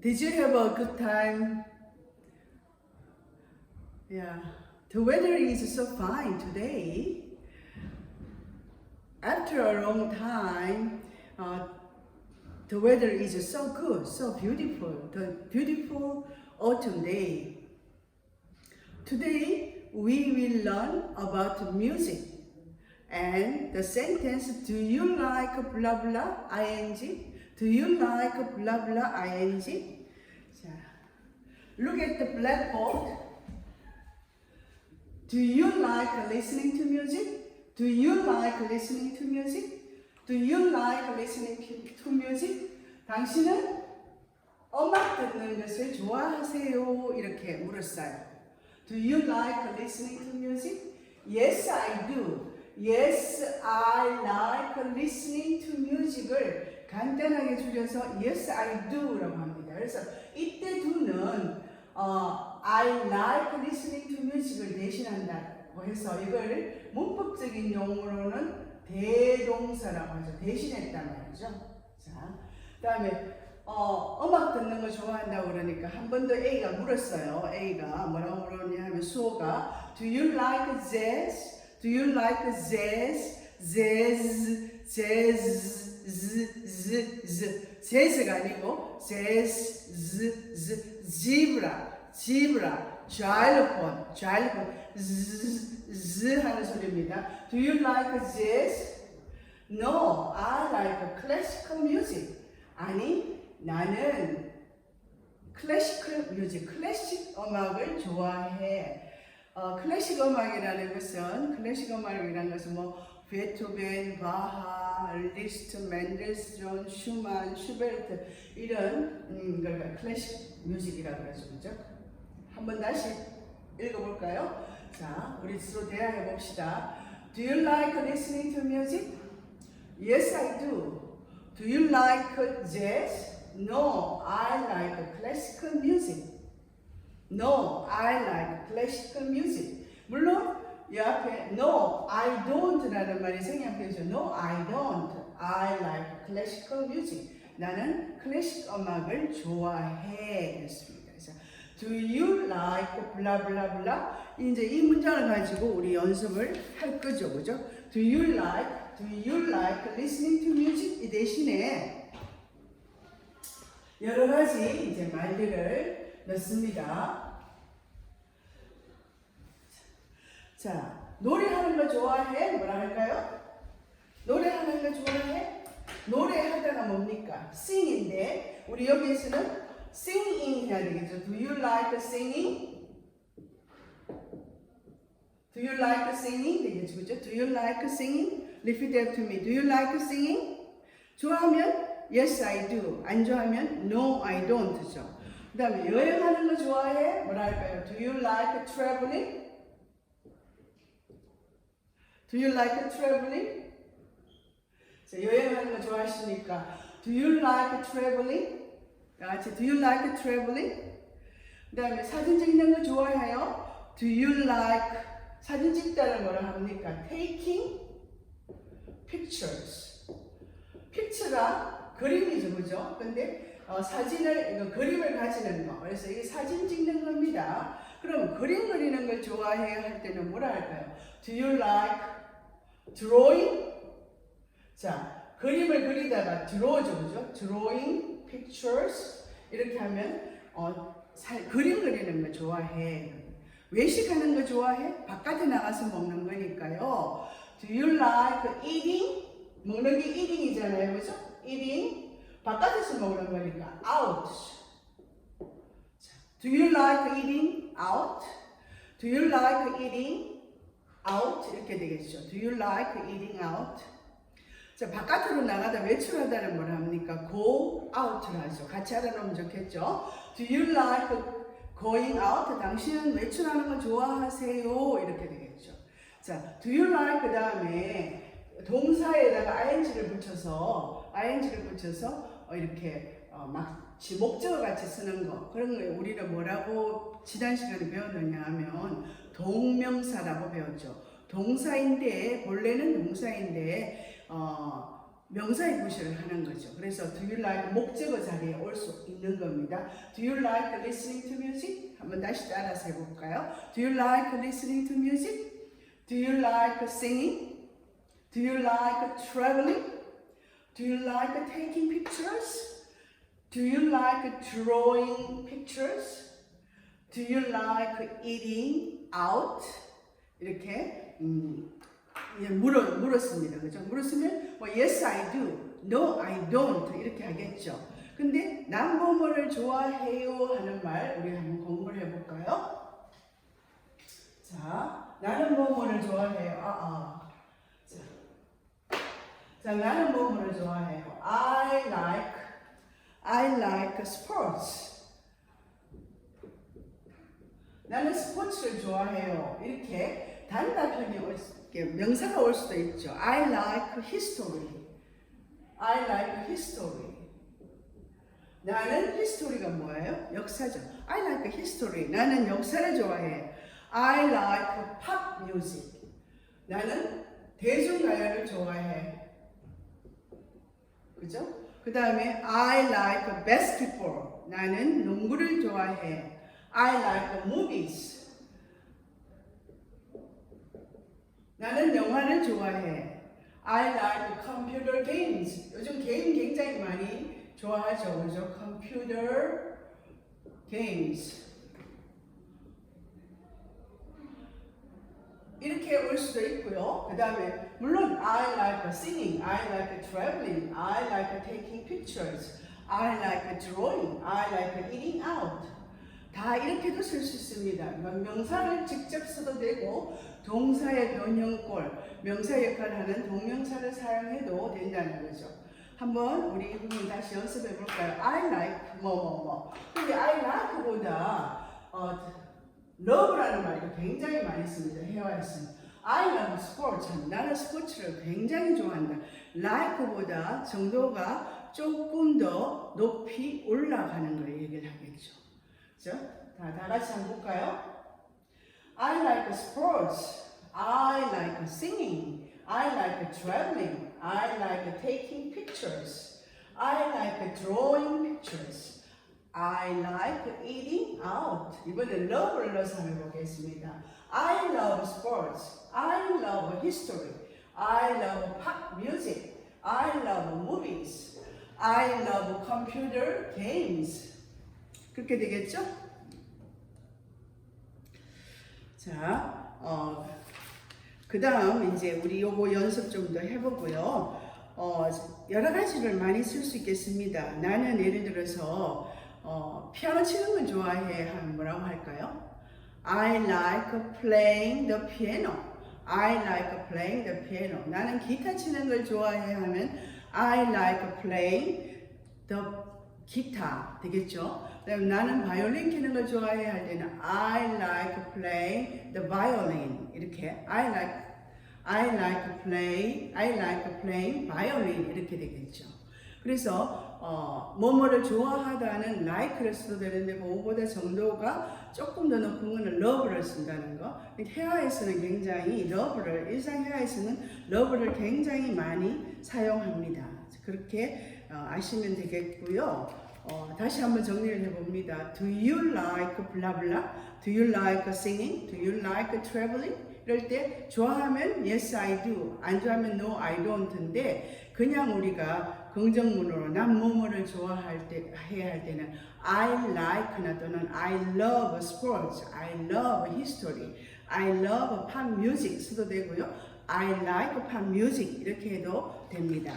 Did you have a good time? Yeah, the weather is so fine today. After a long time, uh, the weather is so good, so beautiful, the beautiful autumn day. Today, we will learn about music and the sentence Do you like blah blah ing? Do you like blah blah ing? 자, look at the blackboard. Do you like listening to music? Do you like listening to music? Do you like listening to music? 당신은 음악 듣는 것을 좋아하세요? 이렇게 물었어요. Do you like listening to music? Yes, I do. Yes, I like listening to music을 간단하게 줄여서 Yes, I do라고 합니다. 그래서 이때 do는 어, I like listening to music을 대신한다고 해서 이걸 문법적인 용어로는 대동사라고 하죠. 대신했단 말이죠. 자, 그 다음에 어, 음악 듣는 거 좋아한다고 그러니까 한 번 더 A가 물었어요. A가 뭐라고 물었냐 하면 수호가 Do you like jazz? Do you like jazz? Jazz, jazz, z, z, z. 재즈가 아니고 jazz, zebra, zebra, xylophone, xylophone, z, z 하는 소리입니다. Do you like jazz? No, I like classical music. 아니, 나는 클래시컬 뮤직, 클래식 음악을 좋아해. 어, 클래식 음악이라는 것은 클래식 음악이라는 것은 뭐 베토벤, 바하, 리스트, 맨델스존, 슈만, 슈베르트 이런 음, 걸 클래식 뮤직이라고 그러죠, 그죠? 한번 다시 읽어볼까요? 자, 우리 서로 대화해 봅시다. Do you like listening to music? Yes, I do. Do you like jazz? No, I like classical music. No, I like classical music. 물론 이 앞에 no, I don't라는 말이 생략되죠. No, I don't. I like classical music. 나는 클래식 음악을 좋아해. 였습니다. 그래서 Do you like blah blah blah? 이제 이 문장을 가지고 우리 연습을 할 거죠, 그죠? Do you like, do you like listening to music? 이 대신에 여러 가지 이제 말들을 넣습니다. 자, 노래하는 거 좋아해? 뭐라 할까요? 노래하는 거 좋아해? 노래하다가 뭡니까? sing인데 우리 여기에서는 singing 해야 되겠죠. Do you like singing? Do you like singing? 되겠죠. 그죠? Do you like singing? Repeat that to me. Do you like singing? 좋아하면 yes I do. 안 좋아하면 no I don't죠. 그 다음에 여행하는 거 좋아해? 뭐라 할까요? Do you like traveling? Do you like traveling? 자, 여행하는 거 좋아하시니까 Do you like traveling? 다 같이 Do you like traveling? 그 다음에 사진 찍는 거 좋아해요? Do you like 사진 찍다는 뭐라 합니까? Taking pictures. 픽처가 그림이죠, 그죠? 근데 어, 사진을 그림을 가지는 거. 그래서 이게 사진 찍는 겁니다. 그럼 그림 그리는 걸 좋아해요 할 때는 뭐라 할까요? Do you like drawing? 자, 그림을 그리다가 draw죠, 그죠? Drawing pictures 이렇게 하면 어, 사, 그림 그리는 거 좋아해. 외식하는 거 좋아해? 바깥에 나가서 먹는 거니까요. Do you like eating? 먹는 게 eating이잖아요, 그죠? eating 바깥에서 먹는 거니까 out. 자, Do you like eating out? Do you like eating out? 이렇게 되겠죠. Do you like eating out? 자, 바깥으로 나가다 외출하다는 뭘 합니까? go out를 하죠. 같이 알아놓으면 좋겠죠. Do you like going out? 당신은 외출하는 거 좋아하세요? 이렇게 되겠죠. 자, do you like 그 다음에 동사에다가 ing를 붙여서 ing를 붙여서 어, 이렇게 어, 마치 목적어 같이 쓰는 거 그런 거 우리는 뭐라고 지난 시간에 배웠느냐 하면 동명사라고 배웠죠. 동사인데 본래는 동사인데 어, 명사의 구실을 하는 거죠. 그래서 do you like 목적어 자리에 올 수 있는 겁니다. Do you like listening to music? 한번 다시 따라서 해볼까요? Do you like listening to music? Do you like singing? Do you like traveling? Do you like taking pictures? Do you like drawing pictures? Do you like eating out? 이렇게 음, 예, 물어, 물었습니다. 그죠? 물었으면 뭐 yes I do, no I don't 이렇게 하겠죠. 근데 난 뭐뭐를 좋아해요 하는 말 우리 한번 공부를 해볼까요? 자, 나는 뭐뭐를 좋아해요. 아, 아. 자, 자, 나는 뭐뭐를 좋아해요. I like, I like sports. 나는 스포츠를 좋아해요. 이렇게 단답형이 올 명사가 올 수도 있죠. I like history. I like history. 나는 히스토리가 뭐예요? 역사죠. I like history. 나는 역사를 좋아해. I like pop music. 나는 대중가요를 좋아해. 그죠? 그 다음에 I like basketball. 나는 농구를 좋아해. I like movies. 나는 영화를 좋아해. I like computer games. 요즘 게임 굉장히 많이 좋아하죠. 그죠? computer games. 이렇게 올 수도 있고요. 그 다음에 물론 I like singing, I like traveling, I like taking pictures, I like drawing, I like eating out. 다 이렇게도 쓸 수 있습니다. 명사를 직접 써도 되고 동사의 변형꼴, 명사 역할을 하는 동명사를 사용해도 된다는 거죠. 한번 우리 부분 다시 연습해 볼까요? I like 뭐뭐 뭐. 근데 I like보다 어, love라는 말도 굉장히 많이 씁니다. 해와였습니다. I love sports. 나는 스포츠를 굉장히 좋아한다. like보다 정도가 조금 더 높이 올라가는 걸 얘기를 하겠죠. 그죠? 다, 다 같이 한번 볼까요? I like sports. I like singing. I like traveling. I like taking pictures. I like drawing pictures. I like eating out. 이번에 love를 넣어서 한번 보겠습니다. I love sports. I love history. I love pop music. I love movies. I love computer games. 그렇게 되겠죠? 자, 어, 그 다음 이제 우리 요거 연습 좀 더 해보고요. 어, 여러 가지를 많이 쓸 수 있겠습니다. 나는 예를 들어서 어, 피아노 치는 걸 좋아해 하면 뭐라고 할까요? I like playing the piano. I like playing the piano. 나는 기타 치는 걸 좋아해 하면 I like playing the 기타 되겠죠? 그다음 나는 바이올린 키는 걸 좋아해 할 때는 I like playing the violin 이렇게 I like I like play I like playing violin 이렇게 되겠죠. 그래서 어, 뭐뭐를 좋아하다는 like를 써도 되는데 그거보다 정도가 조금 더 높은 거는 love를 쓴다는 거. 회화에서는 굉장히 love를 일상 회화에서는 love를 굉장히 많이 사용합니다. 그렇게 어, 아시면 되겠고요. 어, 다시 한번 정리를 해봅니다. Do you like blah blah? Do you like singing? Do you like traveling? 이럴 때 좋아하면 yes I do, 안 좋아하면 no I don't인데 그냥 우리가 긍정문으로 난 뭐뭐를 좋아할 때 해야 할 때는 I like나 또는 I love sports, I love history, I love pop music 써도 되고요. I like pop music 이렇게 해도 됩니다.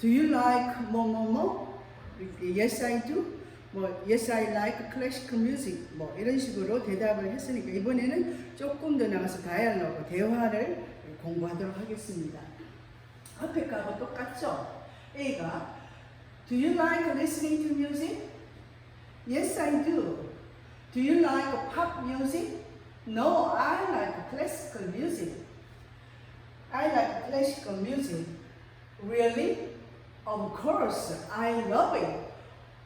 Do you like 뭐뭐뭐? yes I do. 뭐 yes I like classical music. 뭐 이런 식으로 대답을 했으니까 이번에는 조금 더 나가서 다이얼로그 대화를 공부하도록 하겠습니다. 앞에 거하고 똑같죠? A가 Do you like listening to music? Yes, I do. Do you like pop music? No, I like classical music. I like classical music. Really? Of course, I love it.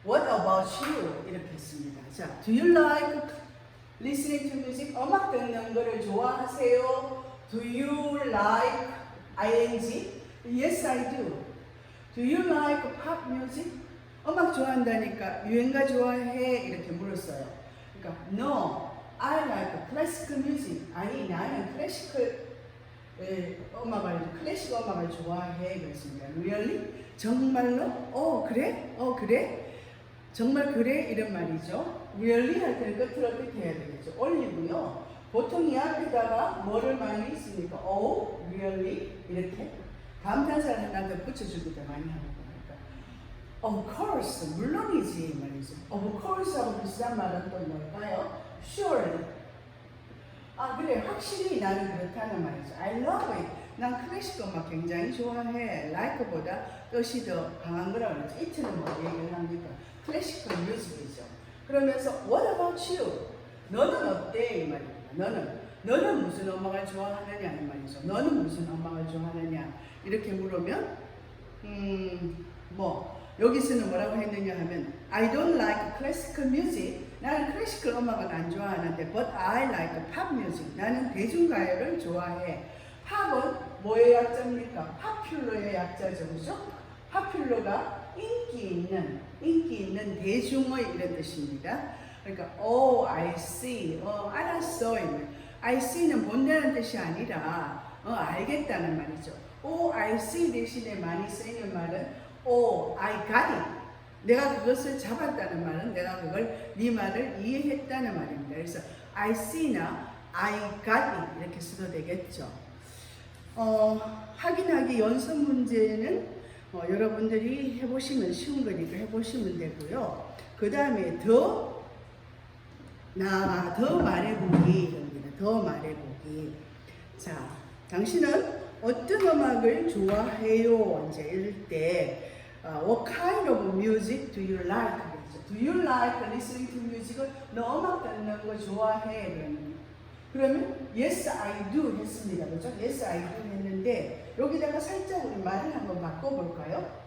What about you? 이렇게 했습니다. 자, do you like listening to music? 음악 듣는 거를 좋아하세요? Do you like ing? Yes, I do. Do you like pop music? 음악 좋아한다니까 유행가 좋아해 이렇게 물었어요. 그러니까 no, I like classical music. 아니 나는 클래시컬 에, 음악을 클래식 음악을 좋아해 그랬습니다. Really? 정말로? 어 그래? 어 그래? 정말 그래? 이런 말이죠. Really 할 때는 끝을 어떻게 해야 되겠죠? 올리고요. 보통 이 앞에다가 뭐를 많이 쓰니까 oh, really 이렇게 감탄사를 하나 더 붙여주기도 많이 하는 거니까. Of course, 물론이지 말이죠. Of course하고 비슷한 말은 또 뭘까요? Surely. 아 그래 확실히 나는 그렇다는 말이죠. I love it. 난 클래식 음악 굉장히 좋아해. like보다 뜻이 더 강한 거라 그러죠. it는 뭐 얘기를 합니까? 클래시컬 뮤직이죠. 그러면서 what about you? 너는 어때 이 말입니다. 너는 너는 무슨 음악을 좋아하느냐는 말이죠. 너는 무슨 음악을 좋아하느냐 이렇게 물으면 음 뭐 여기서는 뭐라고 했느냐 하면 I don't like classical music. 나는 클래시컬 음악은 안 좋아하는데 but I like pop music. 나는 대중가요를 좋아해. 팝은 뭐의 약자입니까? popular의 약자죠. 그죠? popular가 인기 있는, 인기 있는 대중의 이런 뜻입니다. 그러니까 oh I see. 어 알았어. 이런. I see는 본다는 뜻이 아니라 어 알겠다는 말이죠. oh I see 대신에 많이 쓰이는 말은 Oh, I got it. 내가 그것을 잡았다는 말은 내가 그걸 네 말을 이해했다는 말입니다. 그래서 I see나 I got it 이렇게 써도 되겠죠. 어, 확인하기 연습 문제는 어, 여러분들이 해보시면 쉬운 거니까 해보시면 되고요. 그 다음에 더, 나, 더 말해보기. 더 말해보기. 자, 당신은 어떤 음악을 좋아해요? 이제 이럴 때, 어, What kind of music do you like? Do you like listening to music을 너 음악 듣는 거 좋아해? 그러면 그러면 yes I do 했습니다. 그죠? yes I do 했는데 여기다가 살짝 우리 말을 한번 바꿔볼까요?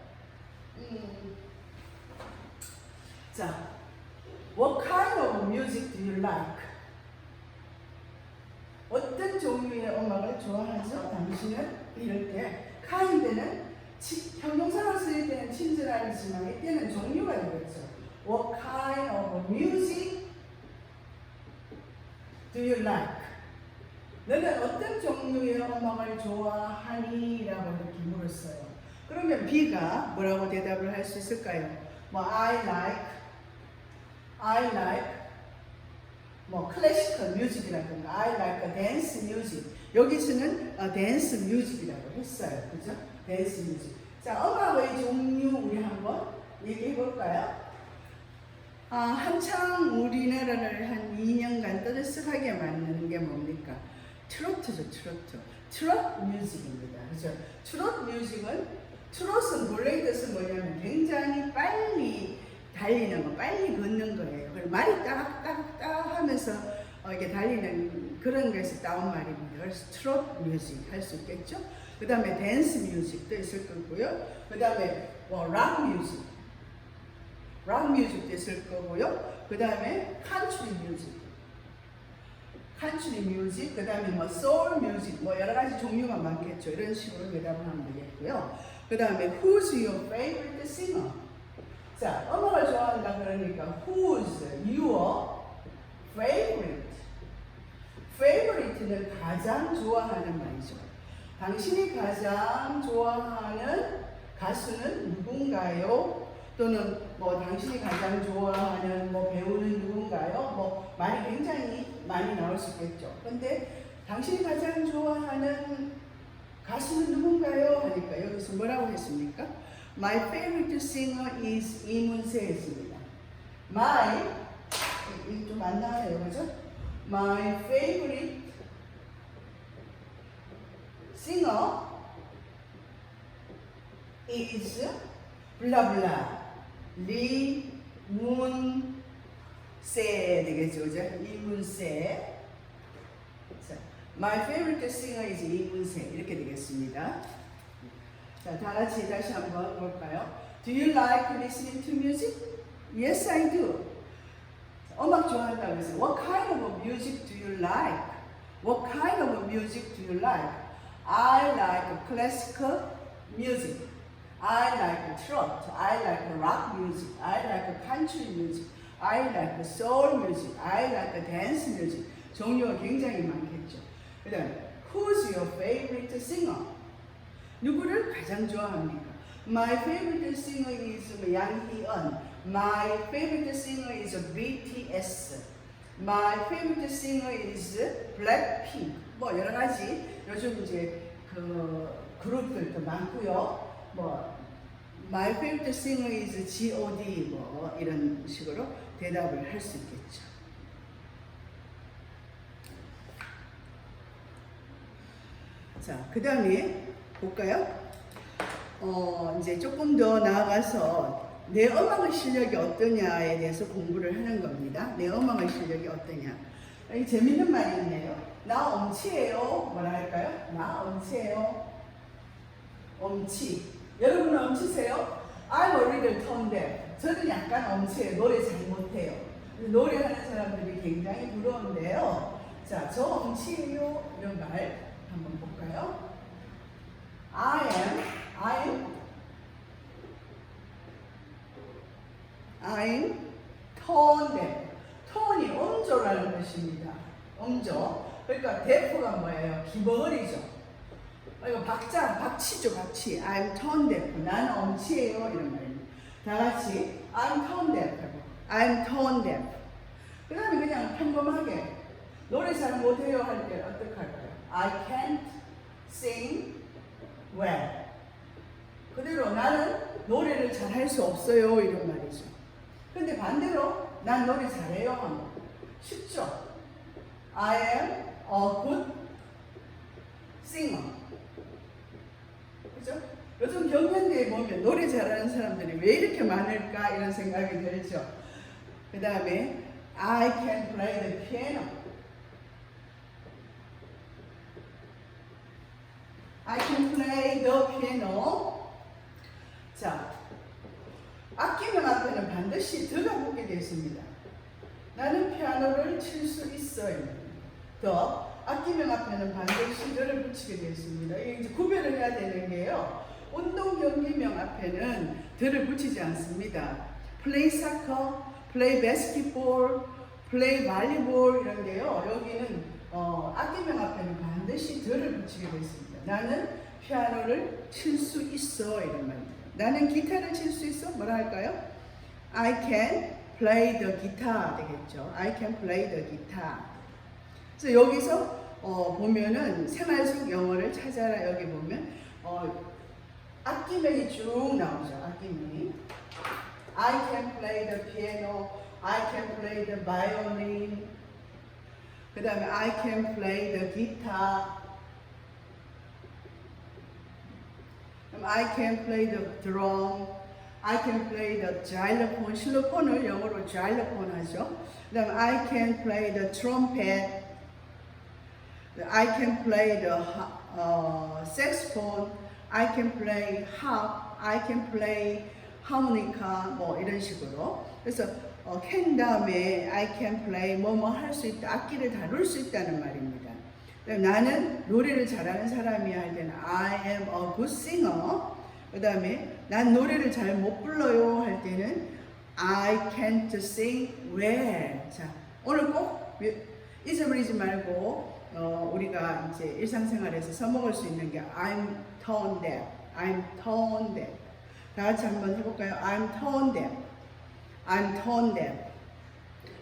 음. 자, what kind of music do you like? 어떤 종류의 음악을 좋아하죠? 당신은 이럴 때 치- 형용사로 쓰일 때는 친절하지만 이때는 종류가 되겠죠. What kind of music do you like? 너는 어떤 종류의 음악을 좋아하니? 라고 이렇게 물었어요. 그러면 B가 뭐라고 대답을 할 수 있을까요? 뭐 I like, I like 뭐 클래시컬 뮤직이라든가 I like dance music 여기서는 어, 댄스 뮤직이라고 했어요. 그죠? 댄스 뮤직. 자, 음악의 종류 우리 한번 얘기해 볼까요? 아, 한창 우리나라를 한 2년간 떠들썩하게 만드는 게 뭡니까? 트로트죠, 트로트. 트롯 뮤직입니다. 그죠? 트롯 뮤직은, 트롯은 본래 뜻은 뭐냐면 굉장히 빨리 달리는 거, 빨리 걷는 거예요. 그래서 말이 따각따각따각 하면서 어, 이렇게 달리는 그런 거에서 따온 말입니다. 그래서 트롯 뮤직 할 수 있겠죠? 그 다음에 댄스 뮤직도 있을 거고요. 그 다음에 뭐락 뮤직, 락 뮤직도 있을 거고요. 그 다음에 컨트리 뮤직, 컨트리 뮤직, 그 다음에 뭐 소울 뮤직, 뭐 여러 가지 종류가 많겠죠. 이런 식으로 대답을 하면 되겠고요. 그 다음에 Who's your favorite singer? 자, 음악을 좋아한다 그러니까 Who's your favorite? favorite는 가장 좋아하는 말이죠. 당신이 가장 좋아하는 가수는 누군가요? 또는 뭐 당신이 가장 좋아하는 뭐 배우는 누군가요? 뭐 말이 굉장히 많이 나올 수 있겠죠. 근데 당신이 가장 좋아하는 가수는 누군가요? 하니까 여기서 뭐라고 했습니까? My favorite singer is 이문세였습니다. My 좀안 나와요, 그죠? My favorite singer is 블라블라 리문세 되겠죠, 그죠? 이문세. 자, my favorite singer is 이문세 이렇게 되겠습니다. 자, 다 같이 다시 한번 볼까요? Do you like listening to music? Yes, I do. 음악 좋아한다고 해서 What kind of music do you like? What kind of music do you like? I like classical music. I like trot. I like rock music. I like country music. I like soul music. I like dance music. 종류가 굉장히 많겠죠. 그다음 Who's your favorite singer? 누구를 가장 좋아합니까? My favorite singer is 양희은. My favorite singer is BTS. My favorite singer is Blackpink. 뭐 여러 가지 요즘 이제 그 그룹들도 많고요. 뭐 My favorite singer is G.O.D. 뭐 이런 식으로 대답을 할 수 있겠죠. 자, 그 다음에 볼까요? 어, 이제 조금 더 나아가서 내 음악의 실력이 어떠냐에 대해서 공부를 하는 겁니다. 내 음악의 실력이 어떠냐. 여기 재밌는 말이 있네요. 나 엄치예요. 뭐라 할까요? 나 엄치예요. 엄치. 여러분은 엄치세요? I'm a little deaf. 저는 약간 엄치예요. 노래 잘 못해요. 노래하는 사람들이 굉장히 부러운데요. 자, 저 엄치예요. 이런 말 한번 볼까요? I am, I'm, I'm tone deaf. 톤이 음조라는 뜻입니다. 음조. 그러니까 deaf가 뭐예요? 기머리죠. 이거 박자, 박치죠, 박치. I'm tone deaf. 나는 엄치예요. 이런 말입니다. 다 같이 I'm tone deaf. I'm tone deaf. 그 다음에 그냥 평범하게 노래 잘 못해요 할 때 어떻게 할까요? I can't sing well. 그대로 나는 노래를 잘 할 수 없어요. 이런 말이죠. 근데 반대로 난 노래 잘해요. 쉽죠? I am a good singer. 그죠? 요즘 경연대에 보면 노래 잘하는 사람들이 왜 이렇게 많을까 이런 생각이 들죠. 그 다음에 I can play the piano. I can play the piano. 자, 악기명 앞에는 반드시 되어 있습니다. 나는 피아노를 칠 수 있어요. 더 악기명 앞에는 반드시 더를 붙이게. 이게 이제 구별을 해야 되는 게요. 운동 경기명 앞에는 더를 붙이지 않습니다. 플레이 사커, 플레이 바스켓볼, 플레이 발리볼 이런 게요. 여기는 어, 악기명 앞에는 반드시 더를 붙이게 되어 있습니다. 나는 피아노를 칠 수 있어 이런 말입니다. 나는 기타를 칠 수 있어 뭐라 할까요? I can play the guitar 되겠죠. I can play the guitar. 그래서 여기서 어, 보면은 생활 속 영어를 찾아라 여기 보면 어, 악기명이 쭉 나오죠. 악기명이. I can play the piano. I can play the violin. 그 다음에 I can play the guitar. I can play the drum. I can play the xylophone. 실로폰을 영어로 xylophone 하죠. 그 다음에 I can play the trumpet. I can play the uh, saxophone. I can play harp. I can play harmonica. 뭐 이런 식으로. 그래서 어, can 다음에 I can play 뭐 뭐 할 수 있다. 악기를 다룰 수 있다는 말입니다. 나는 노래를 잘하는 사람이야 할 때는 I am a good singer. 그 다음에 난 노래를 잘 못 불러요 할 때는 I can't sing well. 자, 오늘 꼭 잊어버리지 말고 어, 우리가 이제 일상생활에서 써먹을 수 있는 게 I'm tone deaf. I'm tone deaf. 다 같이 한번 해볼까요? I'm tone deaf. I'm tone deaf.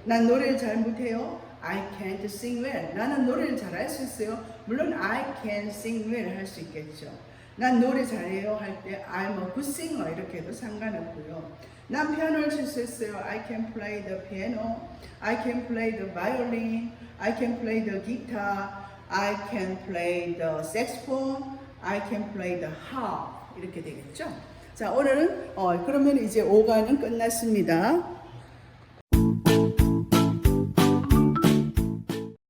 난 노래를 잘 못해요. I can't sing well. 나는 노래를 잘 할 수 있어요. 물론 I can sing well 할 수 있겠죠. 난 노래 잘해요 할 때 I'm a good singer 이렇게 해도 상관없고요. 난 피아노를 칠 수 있어요. I can play the piano. I can play the violin. I can play the guitar. I can play the saxophone. I can play the harp. 이렇게 되겠죠. 자, 오늘은 어, 그러면 이제 5과는 끝났습니다.